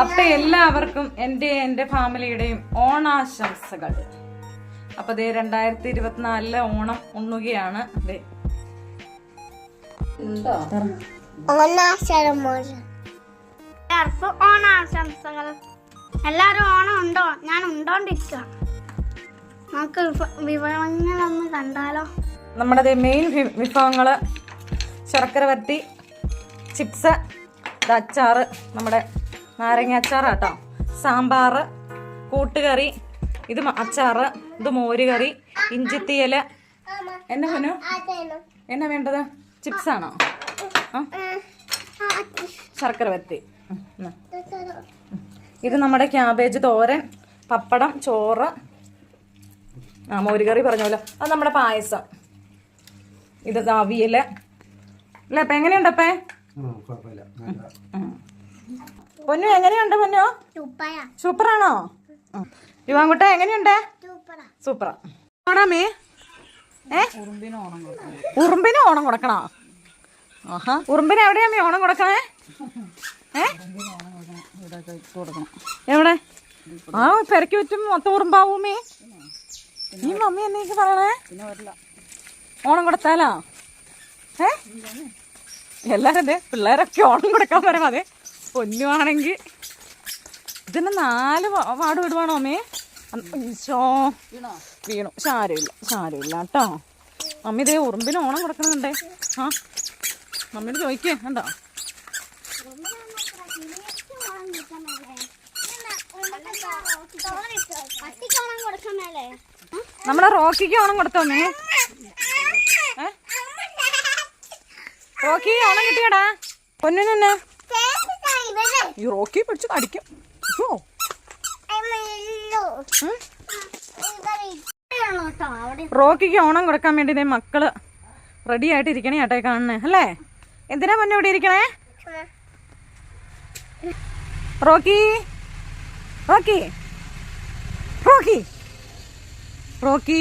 അപ്പൊ എല്ലാവർക്കും എന്റെ എന്റെ ഫാമിലിയുടെയും ഓണാശംസകൾ. അപ്പൊ ദേ രണ്ടായിരത്തി ഇരുപത്തിനാലിലെ ഓണം ഉണ്ണുകയാണ്. അതെ എല്ലാവർക്കും ഓണാശംസകൾ. എല്ലാവരും ഓണം ഉണ്ടോ? ഞാൻ ഉണ്ടോണ്ടിരിക്കുക നമുക്ക് വിഭ- വിഭവങ്ങളൊന്ന് കണ്ടാലോ? നമ്മുടെ ദേ മെയിൻ വിഭവങ്ങൾ ശർക്കര വരട്ടി ചിപ്സ് അച്ചാറ് നമ്മുടെ നാരങ്ങ അച്ചാറാട്ടോ സാമ്പാറ് കൂട്ടുകറി ഇത് അച്ചാറ് ഇത് മോരുകറി ഇഞ്ചിത്തീയൽ. എന്നാ പൊന്നു എന്നാ വേണ്ടത്? ചിപ്സ് ആണോ ശർക്കര ഉം. ഇത് നമ്മുടെ ക്യാബേജ് തോരൻ പപ്പടം ചോറ്. ആ മോരുകറി പറഞ്ഞ പോലെ. അത് നമ്മുടെ പായസം. ഇത് അവിയൽ അല്ലേ അപ്പൊ എങ്ങനെയുണ്ടപ്പേ പൊന്നു എങ്ങനെയുണ്ട് പൊന്നു? സൂപ്പർ സൂപ്പറാണോ? യുവാൻകുട്ട എങ്ങനെയുണ്ട്? സൂപ്പറാ. ഓണമേ ഏ? ഉറുമ്പിന് ഓണം കൊടുക്കണോ? ആഹാ. ഉറുമ്പിന് എവിടെയാ അമ്മേ ഓണം കൊടുക്കണേ? ഏ? എവിടെ? ആ പെരക്കി വെച്ചും മൊത്തം ഉറുമ്പാവൂമേ ഈ മമ്മി എന്നേക്ക് പറയണേ? ഓണം കൊടുത്താലോ? ഏ? എല്ലാരും പിള്ളേരൊക്കെ ഓണം കൊടുക്കാൻ പറയാം അതെ. പൊന്നുവാണെങ്കിൽ ഇതിന് നാല് വാട് വിടുവാണോ അമ്മേ? ഈശോ. വീണു? സാരമില്ല സാരമില്ല കേട്ടോ. അമ്മ ഇതേ ഉറുമ്പിന് ഓണം കൊടുക്കുന്നുണ്ടേ. ആ. മമ്മിയോട് ചോദിക്കേ. കണ്ടോ? നമ്മളെ നമ്മുടെ റോക്കിക്ക് ഓണം കൊടുത്തോ റോക്കി ഓണം കിട്ടിയടാ. പൊന്നിനെ ഈ റോക്കി പിടിച്ച് കടിക്കും. റോക്കിക്ക് ഓണം കൊടുക്കാൻ വേണ്ടി ഇതേ മക്കൾ റെഡി ആയിട്ട് ഇരിക്കണേ ഏട്ടായി കാണണേ അല്ലേ? എന്തിനാ മുന്നേ ഇവിടെ ഇരിക്കണേ? റോക്കി. റോക്കി. റോക്കി. റോക്കി.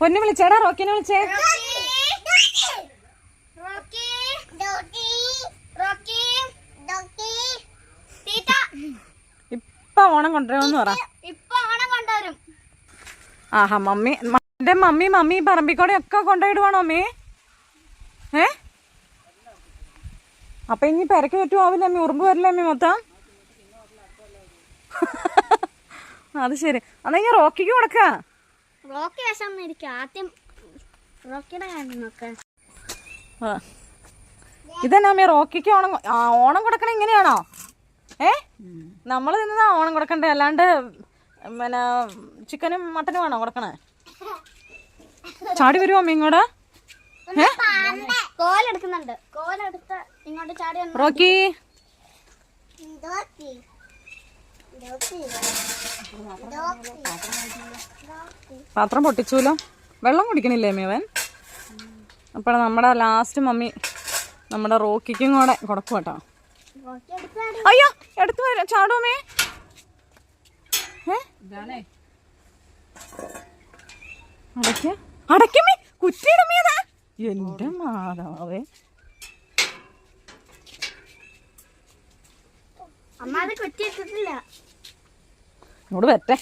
പൊന്നു വിളിച്ചേടാ റോക്കിനെ വിളിച്ചേ. ഇപ്പൊ ഓണം കൊണ്ടുവരുമെന്ന് പറ. ആഹാ മമ്മി എന്റെ മമ്മി മമ്മി പറമ്പിക്കോടെ ഒക്കെ കൊണ്ടുപോയിടുവാണോ അമ്മേ ഏ? അപ്പൊ ഇനി പെരക്ക് പറ്റുമാവില്ല അമ്മി ഉറുമ്പ് വരില്ല അമ്മി മൊത്തം? അത് ശരി. അന്നാ ഇനി റോക്കിക്ക് കൊടുക്ക. റോക്കി വിഷം ആദ്യം റോക്കിയുടെ കാര്യം നോക്ക്. ഇതന്നെ അമ്മ റോക്കിക്ക് ഓണം ഓണം കൊടുക്കണ ഇങ്ങനെയാണോ? ഏ? നമ്മൾ തിന്നതാ ഓണം കൊടുക്കണ്ടേ? അല്ലാണ്ട് പിന്നെ ചിക്കനും മട്ടനും ആണോ കൊടുക്കണേ? ചാടി വരുമോ മീങ്ങോട് ഇങ്ങോട്ട്? ഏ? കോലെടുക്കുന്നുണ്ട് കോലെടുത്ത് ഇങ്ങോട്ട് ചാടി റോക്കി. പാത്രം പൊട്ടിച്ചൂലോ? വെള്ളം കുടിക്കണില്ലേ മേവൻ അപ്പോൾ നമ്മുടെ ലാസ്റ്റ് മമ്മി നമ്മുടെ റോക്കിക്കും കൂടെ കൊടുക്കും കേട്ടോ അയ്യോ എടുത്തു വരാം. ചാടുമേ അടയ്ക്ക. അടയ്ക്കമ്മേ കുറ്റിയിടമേതാ എന്റെ മാതാവേ. അമ്മ അത് കുറ്റിയിട്ടിട്ടില്ല ഇങ്ങോട്ട് വരട്ടെ.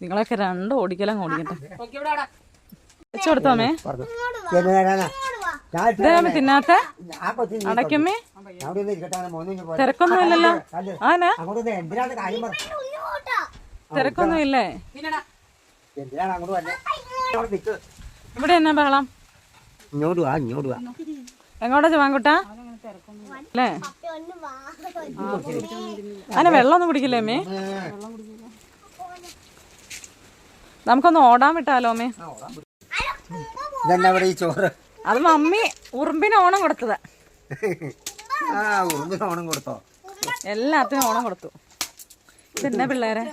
നിങ്ങളൊക്കെ രണ്ട് ഓടിക്കലും ഓടിക്കട്ടെ. വെച്ചു കൊടുത്തോമേ ഇതേ തിന്നാത്ത. അടയ്ക്കമ്മേ തിരക്കൊന്നും ഇല്ലല്ലോ. ആന. അങ്ങോട്ട് എന്തിനാണ് കാര്യം പറ തിരക്കൊന്നും ഇല്ലേ? എന്തിനാണ് അങ്ങോട്ട് വന്നെ? അവിടെ നിക്ക്. ഇവിടെ എന്നാ ബഹളം? ഇങ്ങോട്ട് വാ ഇങ്ങോട്ട് വാ. എങ്ങോട്ടാ ചുവാൻകുട്ടാ അല്ലേ? ഒന്ന് വാ. അതിന് വെള്ളം ഒന്നും കുടിക്കില്ലേ അമ്മേ? നമുക്കൊന്ന് ഓടാൻ വിട്ടാലോ അമ്മേ? ഇതെന്നാ ഇവിടെ ഈ ചോറ്? അത് മമ്മി ഉറുമ്പിന് ഓണം കൊടുത്തത്. ആ ഉറുമ്പിന് ഓണം കൊടുത്തോ? എല്ലാത്തിനും ഓണം കൊടുത്തു. ഇതെന്നെ പിള്ളേരെ?